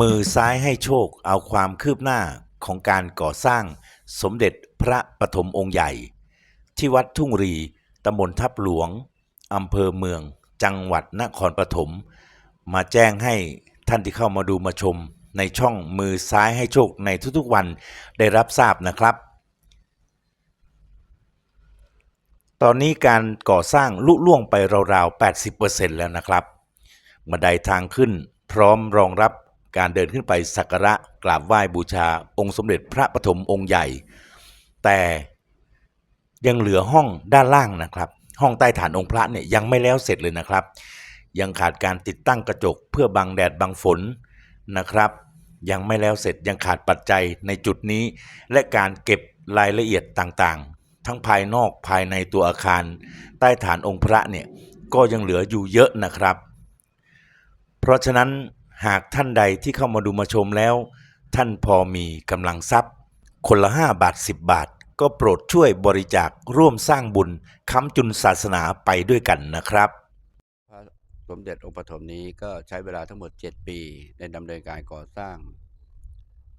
มือซ้ายให้โชคเอาความคืบหน้าของการก่อสร้างสมเด็จพระปฐมองค์ใหญ่ ที่วัดทุ่งรีตำบลทับหลวงอำเภอเมือง จังหวัดนครปฐมมาแจ้งให้ท่านที่เข้ามาดูมาชมในช่องมือซ้ายให้โชคในทุกๆวันได้รับทราบนะครับ ตอนนี้การก่อสร้างลุล่วงไปราวๆ 80%แล้วนะครับบันไดทางขึ้นพร้อมรองรับ การเดินขึ้นไปสักการะกราบไหว้บูชาองค์สมเด็จพระปฐมองค์ใหญ่ แต่ยังเหลือห้องด้านล่างนะครับ ห้องใต้ฐานองค์พระเนี่ยยังไม่แล้วเสร็จเลยนะครับ ยังขาดการติดตั้งกระจกเพื่อบังแดดบังฝนนะครับ ยังไม่แล้วเสร็จยังขาดปัจจัยในจุดนี้ และการเก็บรายละเอียดต่างๆ ทั้งภายนอกภายในตัวอาคาร ใต้ฐานองค์พระเนี่ยก็ยังเหลืออยู่เยอะนะครับ เพราะฉะนั้น หากท่านใดที่เข้ามาดูมาชมแล้ว ท่านพอมีกำลังทรัพย์ คนละ 5 บาท 10 บาท ก็โปรดช่วยบริจาคร่วมสร้างบุญค้ำจุนศาสนาไปด้วยกันนะครับ พระสมเด็จองค์ปฐมนี้ก็ใช้เวลาทั้งหมด 7 ปีในดำเนินการก่อสร้าง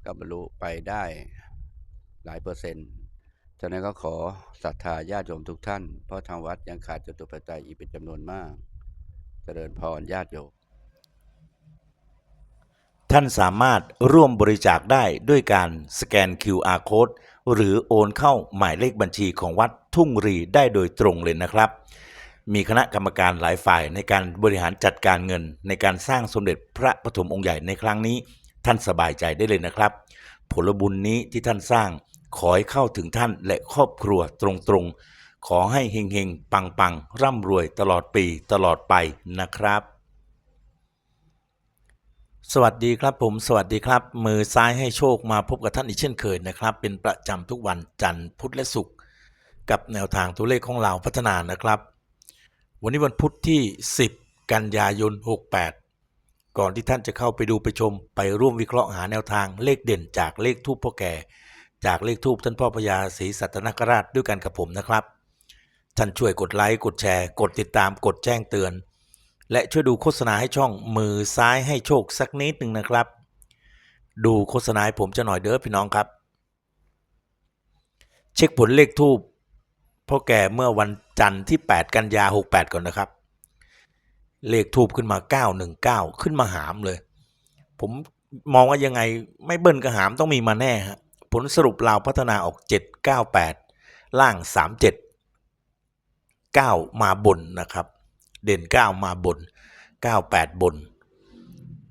ก็บรรลุไปได้หลายเปอร์เซ็นต์ฉะนั้นก็ขอศรัทธาญาติโยมทุกท่าน เพราะทางวัดยังขาดจตุปัจจัยอีกเป็นจำนวนมาก เจริญพรญาติโยม ท่านสามารถร่วมบริจาคได้ด้วยการสแกน QR Code หรือโอนเข้าหมายเลขบัญชีของวัดทุ่งรีได้โดยตรงเลยนะครับ มีคณะกรรมการหลายฝ่ายในการบริหารจัดการเงิน ในการสร้างสมเด็จพระปฐมองค์ใหญ่ในครั้งนี้ ท่านสบายใจได้เลยนะครับ ผลบุญนี้ที่ท่านสร้างขอให้เข้าถึงท่านและครอบครัวตรงๆ ขอให้เฮงๆ ปังๆ ร่ำรวยตลอดปีตลอดไปนะครับ สวัสดีครับผมสวัสดีครับ มือซ้ายให้โชคมาพบกับท่านอีกเช่นเคยนะครับ เป็นประจำทุกวันจันทร์พุธและศุกร์กับแนวทางตัวเลขของเราพัฒนานะครับ วันนี้วันพุธที่ 10 กันยายน 68 ก่อนที่ท่านจะเข้าไปดูไปชม ไปร่วมวิเคราะห์หาแนวทางเลขเด่นจากเลขทูปพ่อแก่ จากเลขทูปท่านพ่อพญาศรีสัตนคราชด้วยกันกับผมนะครับ ท่านช่วยกดไลค์กดแชร์ กดติดตามกดแจ้งเตือน และช่วยดูโฆษณาให้ช่องมือซ้ายให้โชคสักนิดหนึ่งนะครับ ดูโฆษณาให้ผมจะหน่อยเด้อพี่น้องครับ เช็คผลเลขทูบพ่อแก่เมื่อวันจันทร์ที่ 8 กันยา 68 ก่อนนะครับ เลขทูบขึ้นมา 919 ขึ้นมาหามเลย ผมมองว่ายังไงไม่เบิ้ลกระหามต้องมีมาแน่ฮะผลสรุปลาวพัฒนาออก 798 ล่าง 37 9 มาบนนะครับ เด่น 9 มาบน 98 บน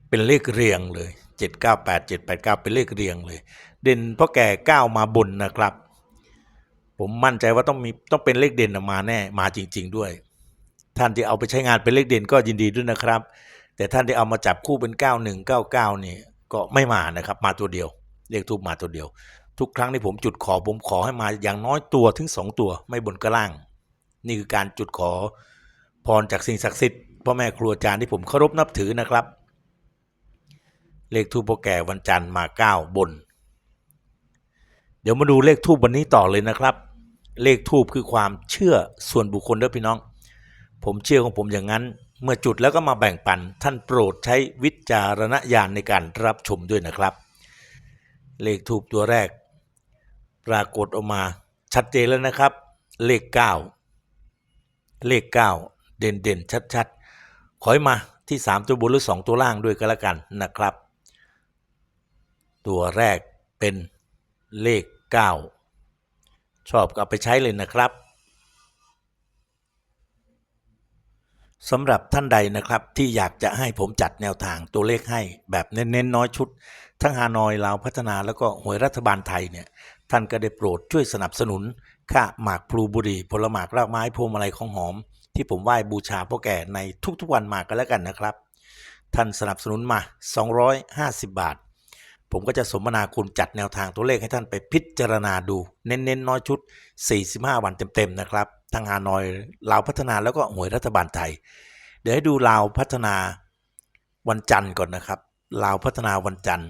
เป็นเลขเรียงเลย 798 789 เป็นเลขเรียงเลย เด่นเพราะแก่ 9 มาบนนะครับ ผมมั่นใจว่าต้องมีต้องเป็นเลขเด่นมาแน่มาจริง ๆ ด้วย ท่านที่เอาไปใช้งานเป็นเลขเด่นก็ยินดีด้วยนะครับ แต่ท่านที่เอามาจับคู่เป็น 9199 นี่ก็ไม่มานะครับ มาตัวเดียว เลขทูบมาตัวเดียว ทุกครั้งที่ผมจุดขอผมขอให้มาอย่างน้อยตัวถึง 2 ตัวไม่บนก็ล่าง นี่คือการจุดขอ พรจากสิ่งศักดิ์สิทธิ์พ่อแม่ครูอาจารย์ที่ผมเคารพนับถือนะครับ เลขทูปพ่อแก่วันจันทร์มา 9 บน เดี๋ยวมาดูเลขทูบวันนี้ต่อเลยนะครับ เลขทูบคือความเชื่อส่วนบุคคลเด้อพี่น้อง ผมเชื่อของผมอย่างนั้น เมื่อจุดแล้วก็มาแบ่งปัน ท่านโปรดใช้วิจารณญาณในการรับชมด้วยนะครับ เลขทูบตัวแรก ปรากฏออกมาชัดเจนแล้วนะครับ เลข 9 เลข 9 เด่นเด่นชัดชัดๆ ขอให้มาที่ 3 ตัวบนหรือ 2 ตัวล่างด้วยก็แล้วกันนะครับ ตัวแรกเป็นเลข 9 ชอบก็เอาไปใช้เลยนะครับสำหรับท่านใดนะครับที่อยากจะให้ผมจัดแนวทางตัวเลขให้แบบเน้นๆน้อยชุด ทั้งฮานอยลาวพัฒนาแล้วก็หวยรัฐบาลไทยเนี่ยท่านก็ได้โปรดช่วยสนับสนุนค่าหมากพลูบุรีผลหมากรากไม้พวงมาลัยของหอม ที่ผมไหว้บูชาพ่อแก่ในทุกๆวันมากันแล้วกันนะครับ ท่านสนับสนุนมา 250 บาท ผมก็จะสมนาคุณจัดแนวทางตัวเลขให้ท่านไปพิจารณาดู เน้นๆน้อยชุด 45 วันเต็มๆนะครับทั้งฮานอยลาวพัฒนาแล้วก็หวยรัฐบาลไทย เดี๋ยวให้ดูลาวพัฒนาวันจันทร์ก่อนนะครับลาวพัฒนาวันจันทร์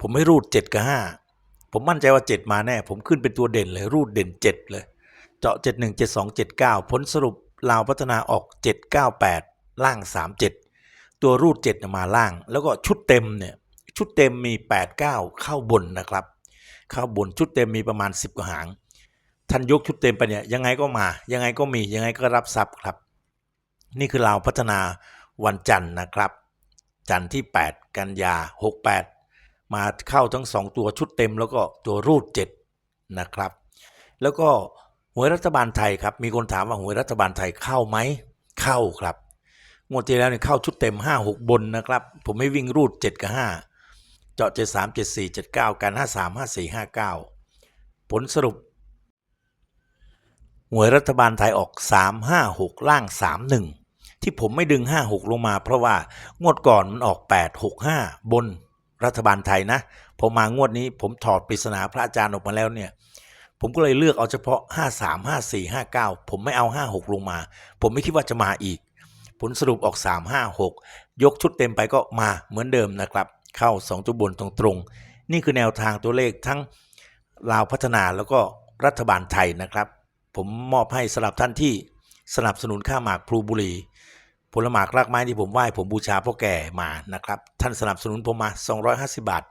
ผมไม่รูด 7 กับ 5 ผมมั่นใจว่า 7 มาแน่ ผมขึ้นเป็นตัวเด่นเลย รูดเด่น 7 เลย เจาะ 71 72 79 ผลสรุปลาวพัฒนาออก 798 ล่าง 37 ตัวรูดเจ็ดมาล่าง แล้วก็ชุดเต็มเนี่ยชุดเต็มมี8ปดเก้าเข้าบนนะครับ เข้าบนชุดเต็มมีประมาณ 10 กว่าหางท่านยกชุดเต็มไปเนี่ยยังไงก็มา ยังไงก็มียังไงก็รับทรัพย์ครับ นี่คือเราวพัฒนาวันจันทร์นะครับ จันทร์ที่ 8 กันยา 68 มาเข้าทั้ง 2 ตัวชุดเต็มแล้วก็ตัวรูด 7 นะครับ แล้วก็ หวยรัฐบาลไทยครับ มีคนถามว่าหวยรัฐบาลไทยเข้าไหม เข้าครับ งวดที่แล้วเนี่ยเข้าชุดเต็ม 5 6 บนนะครับ ผมไม่วิ่งรูด 7 กับ 5 เจาะ 7 3 7 4 7 9 กัน 5 3 5 4 5 9 ผลสรุป หวยรัฐบาลไทยออก 3 5 6 ล่าง 3 1 ที่ผมไม่ดึง 5 6 ลงมา เพราะว่างวดก่อนมันออก 8 6 5 บนรัฐบาลไทยนะพอมางวดนี้ผมถอดปริศนาพระอาจารย์ออกมาแล้วเนี่ย ผมก็เลยเลือกเอาเฉพาะ 5 3 5 4 5 9 ผมไม่เอา 5 6 ลงมา ผมไม่คิดว่าจะมาอีก ผลสรุปออก 3 5 6 ยกชุดเต็มไปก็มาเหมือนเดิมนะครับ เข้า 2 ตัวบนตรงๆ นี่คือแนวทางตัวเลขทั้งลาวพัฒนาแล้วก็รัฐบาลไทยนะครับ ผมมอบให้สำหรับท่านที่สนับสนุนข้าหมากพลูบุรี ผลหมากรากไม้ที่ผมไหว้ผมบูชาพ่อแก่มานะครับ ท่านสนับสนุนผมมา 250 บาท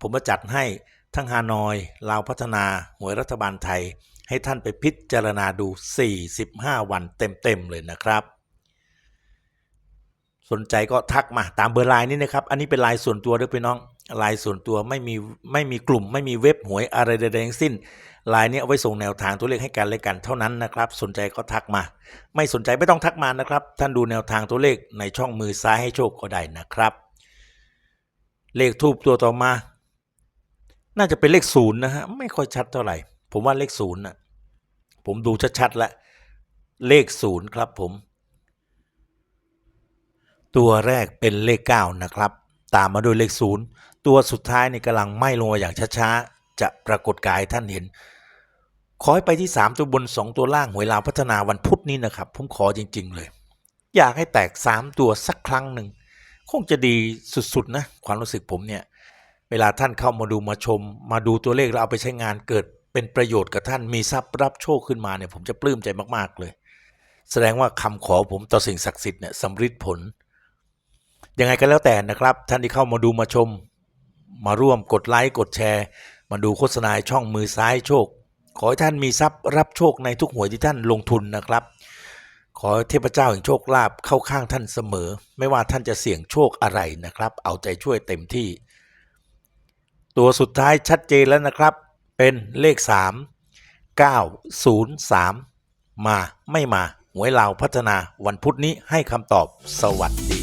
ผมมาจัดให้ ทั้งฮานอยลาวพัฒนาหวยรัฐบาลไทย ให้ท่านไปพิจารณาดู 45 วันเต็ม ๆ เลยนะครับ สนใจก็ทักมาตามเบอร์ไลน์นี้นะครับ อันนี้เป็นไลน์ส่วนตัวด้วยพี่น้องไลน์ส่วนตัวไม่มีไม่มีกลุ่ม ไม่มีเว็บหวยอะไรใดๆทั้งสิ้นไลน์นี้เอาไว้ส่งแนวทางตัวเลขให้กันและกันเท่านั้นนะครับ สนใจก็ทักมา ไม่สนใจไม่ต้องทักมานะครับ ท่านดูแนวทางตัวเลขในช่องมือซ้ายให้โชคก็ได้นะครับ เลขทูบตัวต่อมา น่าจะเป็นเลขศูนย์นะฮะไม่ค่อยชัดเท่าไหร่ ผมว่าเลขศูนย์น่ะผมดูชัดๆแล้วเลขศูนย์ครับผม ตัวแรกเป็นเลข9นะครับ ตามมาด้วยเลข0ตัวสุดท้ายนี่กำลังไหม้ลงมาอย่างช้าๆ จะปรากฏกายท่านเห็น ขอให้ไปที่ 3 ตัวบน 2 ตัวล่างหวยลาวพัฒนาวันพุธนี้นะครับ ผมขอจริง ๆ เลย อยากให้แตก 3 ตัวสักครั้งหนึ่ง คงจะดีสุด ๆ นะ ความรู้สึกผมเนี่ย เวลาท่านเข้ามาดูมาชม มาดูตัวเลขแล้วเอาไปใช้งานเกิดเป็นประโยชน์กับท่านมีทรัพย์รับโชคขึ้นมาเนี่ยผมจะปลื้มใจมากๆเลย แสดงว่าคำขอผมต่อสิ่งศักดิ์สิทธิ์เนี่ยสำฤทธิ์ผลยังไงก็แล้วแต่นะครับ ท่านที่เข้ามาดูมาชม มาร่วมกดไลค์กดแชร์ มาดูโฆษณาช่องมือซ้ายโชค ขอให้ท่านมีทรัพย์รับโชคในทุกหวยที่ท่านลงทุนนะครับ ขอให้เทพเจ้าแห่งโชคลาภเข้าข้างท่านเสมอ ไม่ว่าท่านจะเสี่ยงโชคอะไรนะครับ เอาใจช่วยเต็มที่ ตัวสุดท้ายชัดเจนแล้วนะครับ เป็นเลข 3 903 มาไม่มาหวยลาวพัฒนาวันพุธนี้ให้คำตอบสวัสดี